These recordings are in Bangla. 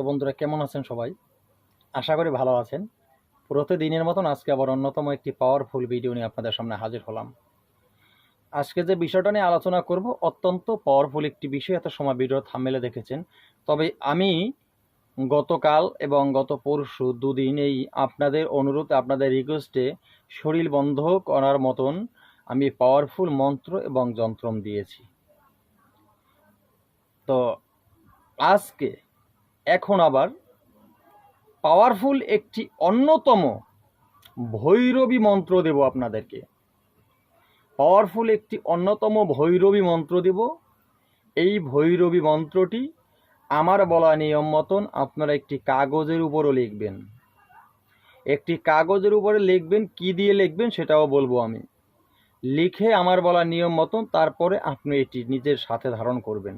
তো বন্ধুরা, কেমন আছেন সবাই? আশা করি ভালো আছেন। প্রতিদিনের মতন আজকে আবার অন্যতম একটি পাওয়ারফুল ভিডিও নিয়ে আপনাদের সামনে হাজির হলাম। আজকে যে বিষয়টা নিয়ে আলোচনা করব, অত্যন্ত পাওয়ারফুল একটি বিষয়। এত সময় ভিডিও থামেলে দেখেছেন। তবে আমি গতকাল এবং গত পরশু দুদিন এই আপনাদের অনুরোধ, আপনাদের রিকোয়েস্টে শরীর বন্ধ করার মতন আমি পাওয়ারফুল মন্ত্র এবং যন্ত্রম দিয়েছি। তো আজকে এখন আবার পাওয়ারফুল একটি অন্যতম ভৈরবী মন্ত্র দেব আপনাদেরকে। পাওয়ারফুল একটি অন্যতম ভৈরবী মন্ত্র দেব। এই ভৈরবী মন্ত্রটি আমার বলা নিয়ম মতন আপনারা একটি কাগজের উপরও লিখবেন। একটি কাগজের উপরে লিখবেন, কি দিয়ে লিখবেন সেটাও বলব আমি। লিখে আমার বলা নিয়ম মতন তারপরে আপনি এটি নিজের সাথে ধারণ করবেন।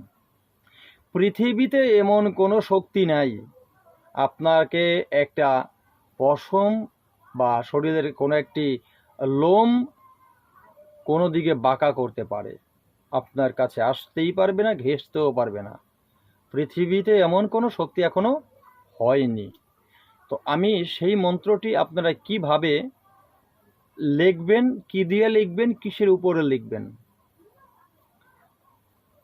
পৃথিবীতে এমন কোনো শক্তি নাই। আপনাকে একটা পশম বা শরীরের কোনো একটি লোম কোনো দিকে বাঁকা করতে পারে। আপনার কাছে আসতেই পারবে না, ঘেঁষতেও পারবে না। পৃথিবীতে এমন কোনো শক্তি এখনও হয়নি। তো আমি সেই মন্ত্রটি আপনারা কীভাবে লিখবেন, কি দিয়ে লিখবেন, কিসের উপরে লিখবেন?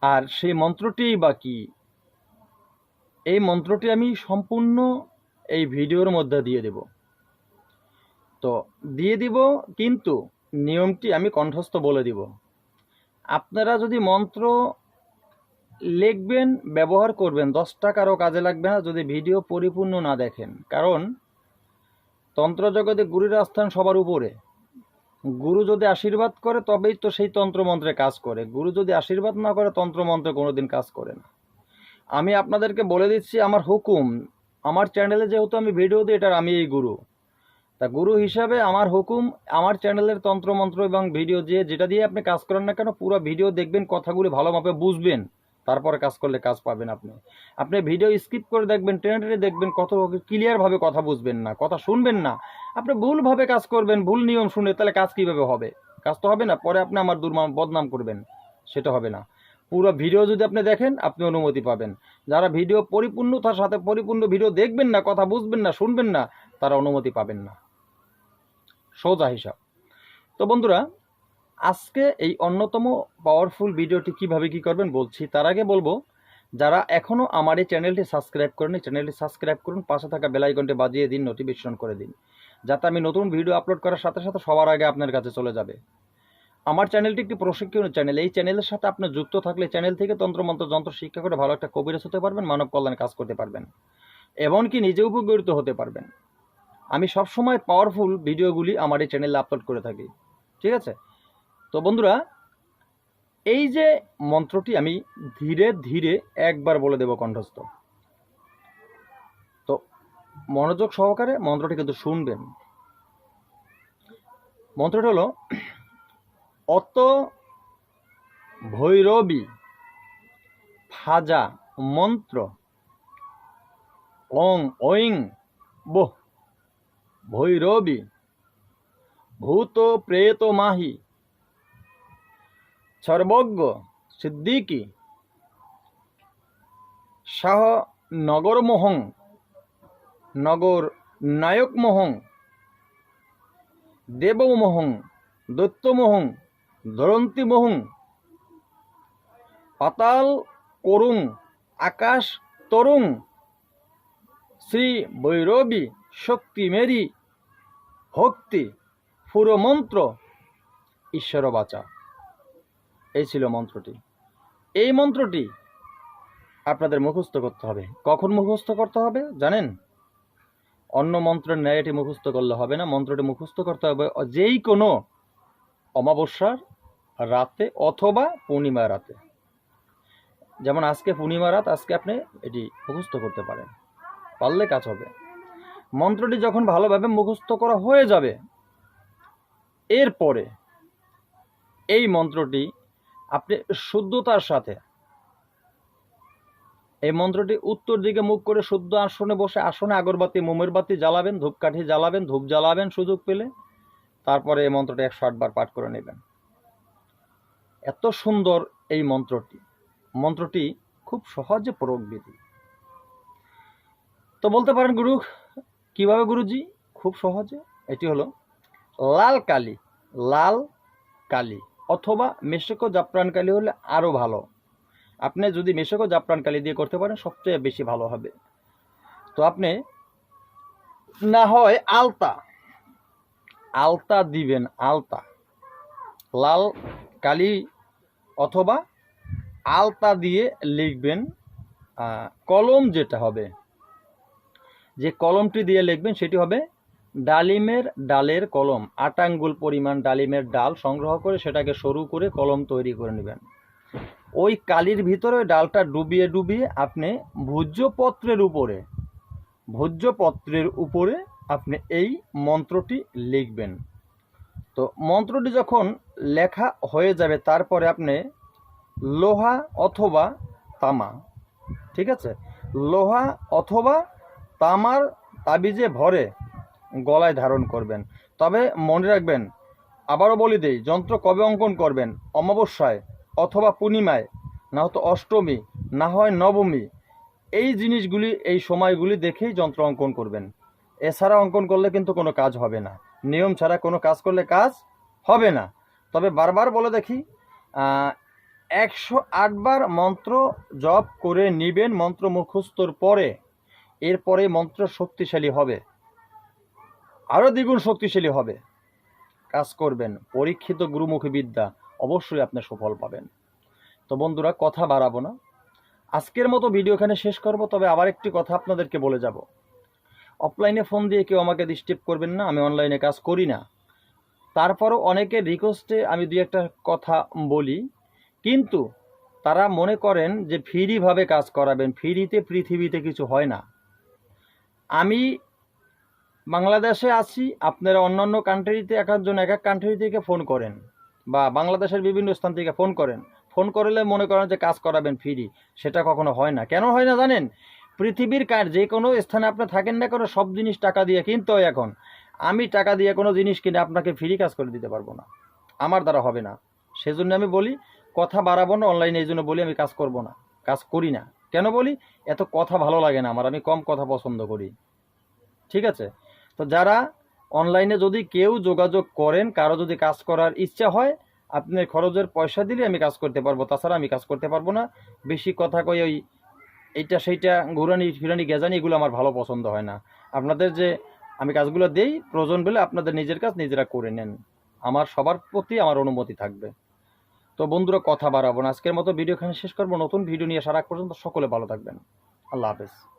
আর সেই মন্ত্রটিই বা কি? এই মন্ত্রটি আমি সম্পূর্ণ এই ভিডিওর মধ্যে দিয়ে দেব। তো দিয়ে দিব, কিন্তু নিয়মটি আমি কণ্ঠস্থ বলে দিব। আপনারা যদি মন্ত্র লিখবেন, ব্যবহার করবেন, দশ টাকারও কাজে লাগবে না যদি ভিডিও পরিপূর্ণ না দেখেন। কারণ তন্ত্র জগতে গুরুর আস্থান সবার উপরে। গুরু যদি আশীর্বাদ করে, তবেই তো সেই তন্ত্রমন্ত্রে কাজ করে। গুরু যদি আশীর্বাদ না করে, তন্ত্রমন্ত্রে কোনোদিন কাজ করে না। আমি আপনাদেরকে বলে দিচ্ছি আমার হুকুম। আমার চ্যানেলে যেহেতু আমি ভিডিও দিই, এটার আমি এই গুরু। তা গুরু হিসাবে আমার হুকুম, আমার চ্যানেলের তন্ত্রমন্ত্র এবং ভিডিও যে, যেটা দিয়ে আপনি কাজ করেন না কেন, পুরো ভিডিও দেখবেন, কথাগুলি ভালোভাবে বুঝবেন। তারপরে কাজ করলে কাজ পাবেন আপনি। আপনি ভিডিও স্কিপ করে দেখবেন, টেনে দেখবেন, কত ক্লিয়ারভাবে কথা বুঝবেন না, কথা শুনবেন না। আপনি ভুলভাবে কাজ করবেন, ভুল নিয়ম শুনে তাহলে কাজ কীভাবে হবে? কাজ তো হবে না, পরে আপনি আমার দুর্নাম বদনাম করবেন, সেটা হবে না। পুরো ভিডিও যদি আপনি দেখেন, আপনি অনুমতি পাবেন। যারা ভিডিও পরিপূর্ণতার সাথে পরিপূর্ণ ভিডিও দেখবেন না, কথা বুঝবেন না, শুনবেন না, তারা অনুমতি পাবেন না। সোজা হিসাব। তো বন্ধুরা, আজকে এই অন্যতম পাওয়ারফুল ভিডিওটি কীভাবে কি করবেন বলছি, তার আগে বলব, যারা এখনও আমার এই চ্যানেলটি সাবস্ক্রাইব করেনি চ্যানেলটি সাবস্ক্রাইব করুন, পাশে থাকা বেলাইকনটি বাজিয়ে দিন নোটিফিকেশন করে দিন। যাতে আমি নতুন ভিডিও আপলোড করার সাথে সাথে সবার আগে আপনার কাছে চলে যাবে। আমার চ্যানেলটি একটি প্রশিক্ষণের চ্যানেল। এই চ্যানেলের সাথে আপনি যুক্ত থাকলে চ্যানেল থেকে তন্ত্রমন্ত্র যন্ত্র শিক্ষা করে ভালো একটা কবিরাজ হতে পারবেন, মানব কল্যাণে কাজ করতে পারবেন। এমনকি নিজে উপকৃত হতে পারবেন। আমি সবসময় পাওয়ারফুল ভিডিওগুলি আমার এই চ্যানেলে আপলোড করে থাকি। ঠিক আছে? তো বন্ধুরা, এই যে মন্ত্রটি আমি ধীরে ধীরে একবার বলে দেব কণ্ঠস্থ। তো মনোযোগ সহকারে মন্ত্রটি কিন্তু শুনবেন। মন্ত্রটি হলো অত ভৈরবী ফাজা মন্ত্র অং ঐং বহ ভৈরবী ভূত প্রেত মাহি সর্বজ্ঞ সিদ্দিকি শাহ নগর মোহং নগর নায়কমোহং দেবমোহং দৈত্যমোহং ধরন্তিমোহং পাতাল করুং, আকাশ তরুং, শ্রী ভৈরবী শক্তি মেরি, ভক্তি পুরমন্ত্র ঈশ্বর বাঁচা। এই ছিল মন্ত্রটি। এই মন্ত্রটি আপনাদের মুখস্থ করতে হবে। কখন মুখস্থ করতে হবে জানেন? অন্য মন্ত্রের ন্যায় এটি মুখস্থ করলে হবে না। মন্ত্রটি মুখস্থ করতে হবে যেই কোনো অমাবস্যার রাতে অথবা পূর্ণিমা রাতে। যেমন আজকে পূর্ণিমা রাত, আজকে আপনি এটি মুখস্থ করতে পারেন। পারলে কাজ হবে। মন্ত্রটি যখন ভালোভাবে মুখস্থ করা হয়ে যাবে, এরপরে এই মন্ত্রটি আপনি শুদ্ধতার সাথে, এই মন্ত্রটি উত্তর দিকে মুখ করে শুদ্ধ আসনে বসে, আসনে আগরবাতি, মোমের বাতি জ্বালাবেন, ধূপকাঠি জ্বালাবেন, ধূপ জ্বালাবেন সুযোগ পেলে, তারপরে এই মন্ত্রটি একশো আটবার পাঠ করে নেবেন। এত সুন্দর এই মন্ত্রটি। মন্ত্রটি খুব সহজে প্রয়োগ বিধি তো বলতে পারেন গুরু, কীভাবে গুরুজি? খুব সহজে। এটি হলো লাল কালি লাল কালি অথবা মেশকো জাফরান কালি হলে আরও ভালো। আপনি যদি মেশকো জাফরান কালি দিয়ে করতে পারেন, সবচেয়ে বেশি ভালো হবে। তো আপনি না হয় আলতা আলতা দিবেন, আলতা। লাল কালি অথবা আলতা দিয়ে লিখবেন কলম যেটা হবে, যে কলমটি দিয়ে লিখবেন সেটি হবে ডালিমের ডালের কলম আট আঙ্গুল পরিমাণ ডালিমের ডাল সংগ্রহ করে সেটাকে সরু করে কলম তৈরি করে নেবেন। ওই কালির ভিতরে ডালটা ডুবিয়ে ডুবিয়ে আপনি ভোজ্যপত্রের উপরে ভোজ্যপত্রের উপরে আপনি এই মন্ত্রটি লিখবেন। তো মন্ত্রটি যখন লেখা হয়ে যাবে, তারপরে আপনি লোহা অথবা তামা, ঠিক আছে? লোহা অথবা তামার তাবিজে ভরে গলায় ধারণ করবেন। তবে মনে রাখবেন, আবারও বলি দেই, যন্ত্র কবে অঙ্কন করবেন? অমাবস্যায় অথবা পূর্ণিমায়, না হয়তো অষ্টমী, না হয় নবমী, এই জিনিসগুলি, এই সময়গুলি দেখেই যন্ত্র অঙ্কন করবেন। এছাড়া অঙ্কন করলে কিন্তু কোনো কাজ হবে না। নিয়ম ছাড়া কোনো কাজ করলে কাজ হবে না। তবে বারবার বলে দেখি একশো আটবার মন্ত্র জপ করে নিবেন মন্ত্র মুখস্থর পরে, এরপরে মন্ত্র শক্তিশালী হবে। আরও দ্বিগুণ শক্তিশালী হবে। কাজ করবেন, পরীক্ষিত গুরুমুখী বিদ্যা অবশ্যই আপনি সফল পাবেন। তো বন্ধুরা, কথা বাড়াবো না। আজকের মতো ভিডিও এখানে শেষ করব, তবে আবার একটি কথা আপনাদেরকে বলে যাব। অফলাইনে ফোন দিয়ে কেউ আমাকে ডিস্টার্ব করবেন না, আমি অনলাইনে কাজ করি না। তারপরও অনেকের রিকোয়েস্টে আমি দুই একটা কথা বলি, কিন্তু তারা মনে করেন যে ফ্রিভাবে কাজ করাবেন ফ্রিতে পৃথিবীতে কিছু হয় না। আমি বাংলাদেশে আছি, আপনারা অন্যান্য কান্ট্রিতে এক একজন এক এক কান্ট্রি থেকে ফোন করেন, বা বাংলাদেশের বিভিন্ন স্থান থেকে ফোন করেন। ফোন করলে মনে করেন যে কাজ করাবেন ফ্রি সেটা কখনো হয় না। কেন হয় না জানেন? পৃথিবীর কার, যে কোনো স্থানে আপনি থাকেন না কোনো, সব জিনিস টাকা দিয়ে কিনতে হয় এখন। আমি টাকা দিয়ে কোনো জিনিস কিনে আপনাকে ফ্রি কাজ করে দিতে পারব না। আমার দ্বারা হবে না। সেজন্য আমি বলি, কথা বাড়াবো না অনলাইনে এই জন্য বলি, আমি কাজ করব না। কাজ করি না। কেন বলি? এত কথা ভালো লাগে না আমার, আমি কম কথা পছন্দ করি। ঠিক আছে? তো যারা অনলাইনে যদি কেউ যোগাযোগ করেন, কারও যদি কাজ করার ইচ্ছা হয় আপনি খরচের পয়সা দিলে আমি কাজ করতে পারব। তাছাড়া আমি কাজ করতে পারব না। বেশি কথা কই ওই এইটা, সেইটা, ঘুরানি, ফিরানি, গেজানি, এগুলো আমার ভালো পছন্দ হয় না। আপনাদের যে আমি কাজগুলো দেই, প্রয়োজন বলে আপনাদের নিজের কাজ নিজেরা করে নেন। আমার সবার প্রতি আমার অনুমতি থাকবে। তো বন্ধুরা, কথা বাড়াবো না। আজকের মতো ভিডিও এখানে শেষ করব। নতুন ভিডিও নিয়ে সারা পর্যন্ত সকলে ভালো থাকবেন। আল্লাহ হাফেজ।